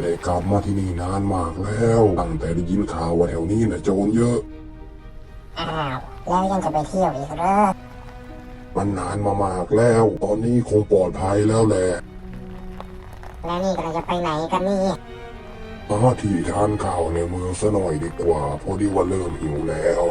ไม่ได้กลับมาที่นี่นานมากแล้ว ตั้งแต่ได้ยินข่าวว่าแถวนี้นะโจรเยอะ อ้าวแล้วยังจะไปเที่ยวอีกเหรอมันนานมามากแล้ว ตอนนี้คงปลอดภัยแล้วแหละแล้วนี่กำลังจะไปไหนกันนี่มาที่ทานข้าวในเมืองซะหน่อยดีกว่าพอดีว่าเริ่มหิวแล้ว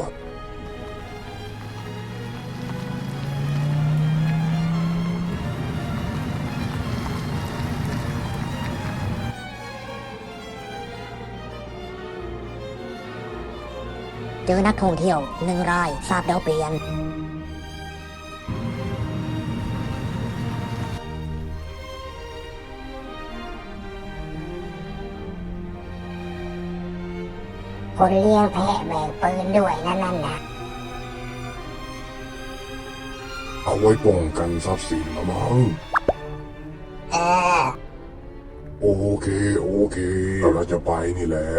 เจอนักท่องเที่ยวหนึ่งรายทราบดาวเปลี่ยน คนเลี้ยงแพะแบกปืนด้วยนั่นนั่นนะเอาไว้ป้องกันทรัพย์สินละมั้งเออโอเค โอเค เราจะไปนี่แหละ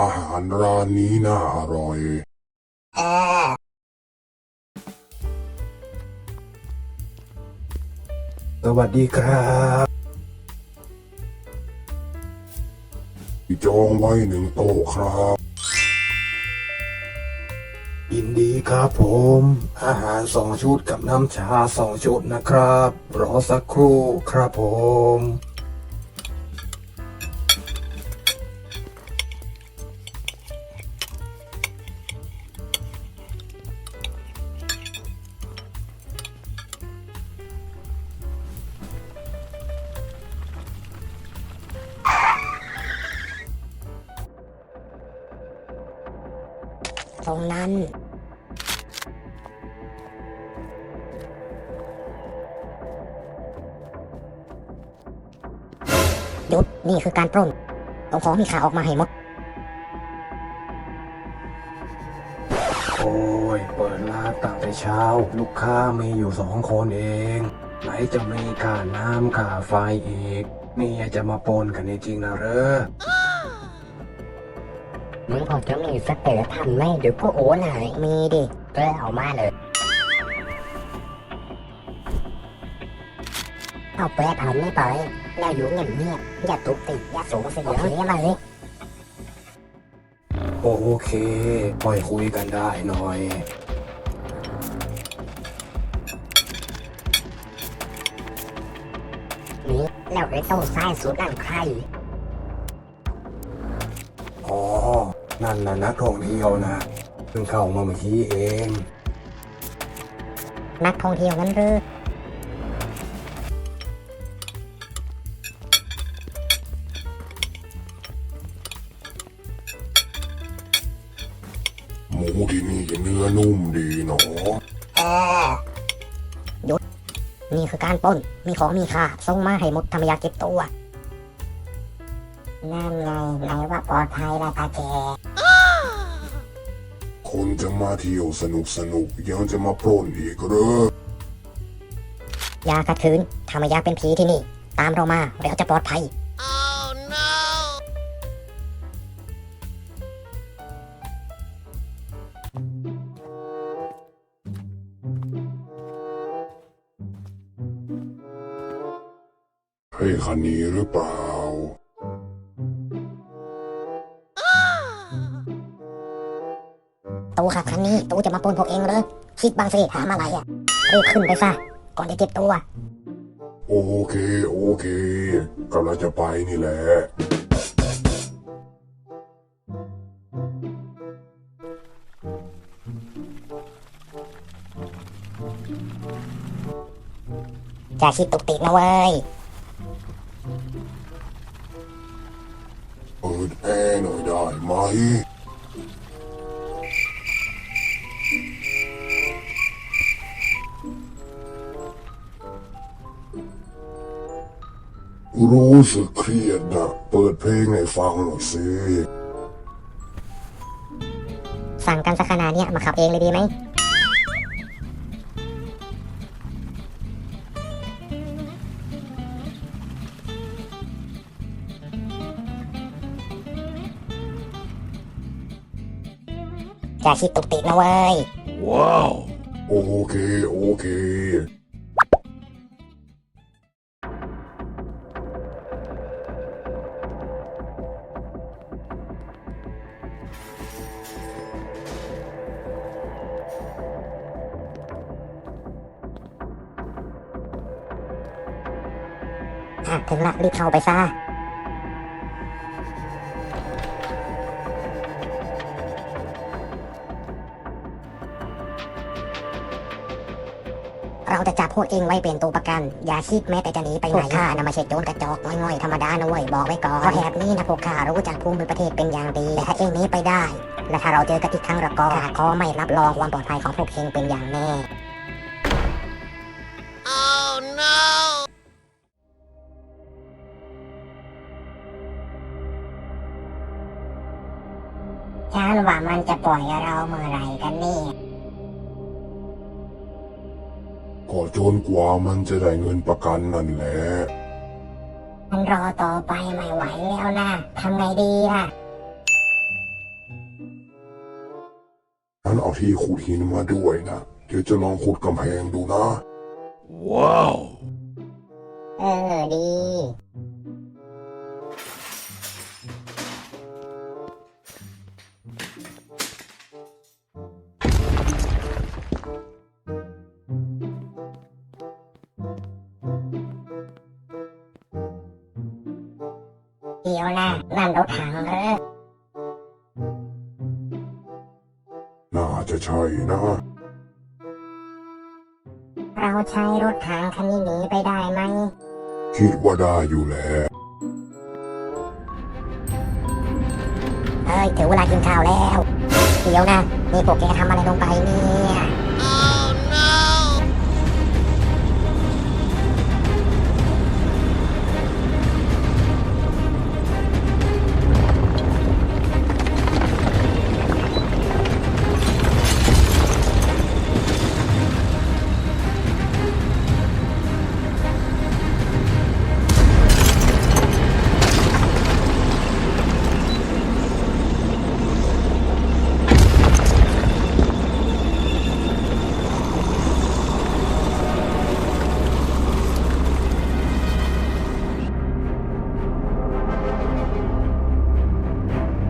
อาหารร้านนี้น่าอร่อยเออสวัสดีครับจองไว้หนึ่งโต๊ะครับ ยินดีครับผม อาหารสองชุดกับน้ำชาสองชุดนะครับ รอสักครู่ครับผม ตรงนั้นหยุดนี่คือการปล้นเอาของมีค่าออกมาให้หมด โอ้ย เปิดร้านตั้งแต่เช้า ลูกค้ามีอยู่สองคนเอง ไหนจะมีค่าน้ำค่าไฟอีก นี่จะมาปนกันจริงๆนะเหรอ มึงพอจะมีสเตอร์ทันไหมเดี๋ยวพวกโอ้หน่อยมีดิเออเอามาเลย เอาแปดพันไม่ไปแล้วอยู่เงียบเงียบๆอย่าตุกติกอย่าสูงเสียงเสียมาเลยโอเคปล่อยคุยกันได้หน่อยนี่แล้วไอ้โต้ซ้ายสุดนั่นใคร นั่นน่ะนักท่องเที่ยวนะเพิ่งเข้ามาเมื่อกี้เอง นักท่องเที่ยวนั้นหรือหมูที่นี่เนื้อนุ่มดีเนาะเออหยุดนี่คือการปล้น มีของมีค่าส่งมาให้หมดธรรมยาเก็บตัว นั่นไงไหนว่าปลอดภัยแล้วตาแกคนจะมาเที่ยวสนุกสนุกยังจะมาปล้นอีกเหรออย่าขัดขืนธรรมยาเป็นผีที่นี่ ตามเรามาเราจะปลอดภัยเฮ้ยคันนี้หรือเปล่า ตูขับคันนี้ตูจะมาปล้นพวกเองเลยคิดบางสิถามอะไรอะรีบขึ้นไปซะก่อนจะเจ็บตัวโอเค โอเคกำลังจะไปนี่แหละอย่าคิดตุกติกนะเว้ยเปิดแอร์หน่อยได้ไหม รู้สึกเครียดนะเปิดเพลงให้ฟังหน่อยสิสั่งกันสักขนาดนี้นี้ยมาขับเองเลยดีไหมอย่าคิดตุกติกนะเว้ยโอเค โอเค อะถึงละรีบเข้าไปซะเราจะจับพวกเองไว้เป็นตัวประกัน อย่าคิดแม้แต่จะหนีไปไหนข้านะมาเช็ดโจรกระจอกง่อยๆธรรมดานะเว้ยบอกไว้ก่อนเพราะแถบนี้นะพวกข้ารู้จักภูมิประเทศเป็นอย่างดี แต่ถ้าเองหนี้ไปได้ และถ้าเราเจอกันอีกครั้งละก็ข้าขอไม่รับรองความปลอดภัยของพวกเองเป็นอย่างแน่ ฉันว่ามันจะปล่อยเราเมื่อไหร่กันนี่ก็จนกว่ามันจะได้เงินประกันนั่นแหละ มันรอต่อไปไม่ไหวแล้วนะทำไงดีล่ะ ฉันเอาที่ขุดหินมาด้วยนะ เดี๋ยวจะลองขุดกำแพงดูนะเออดี เดี๋ยวนะนั่นรถถังเหรอน่าจะใช่นะ เราใช้รถถังคันนี้หนีไปได้ไหม คิดว่าได้อยู่แล้วเฮ้ยถึงเวลากินข้าวแล้ว เดี๋ยวนะ นี่พวกแกทำอะไรลงไปเนี่ย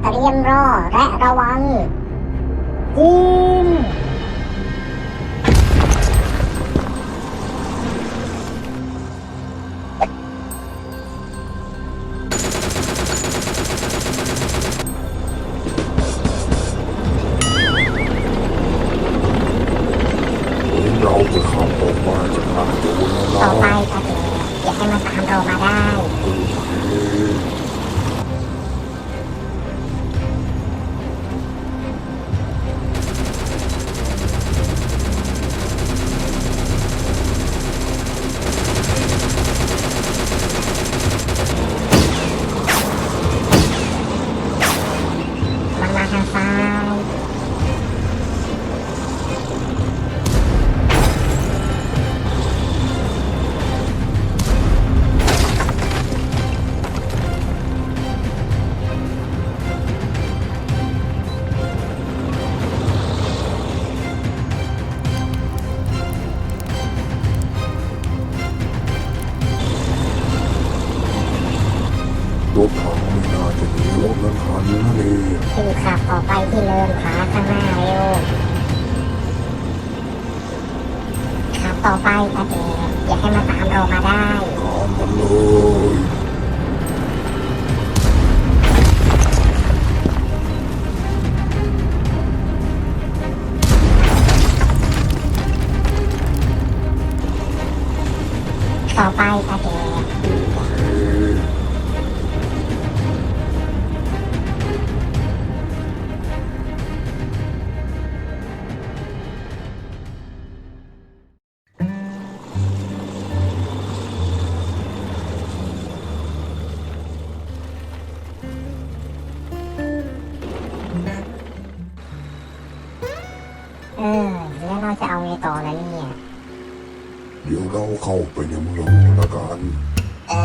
เตรียมรอและระวังยิงเราจะขับออกมาจากทางโจรแล้วต่อไปนะตาเจอย่าให้มันตามเรามาได้ ต่อไปตาเจอย่าให้มันตามเรามาได้ตามมันเลยต่อไปตาเจ เออแล้วเราจะเอาไงต่อล่ะเนี่ย เดี๋ยวเราเข้าไปในเมืองละกัน อ่า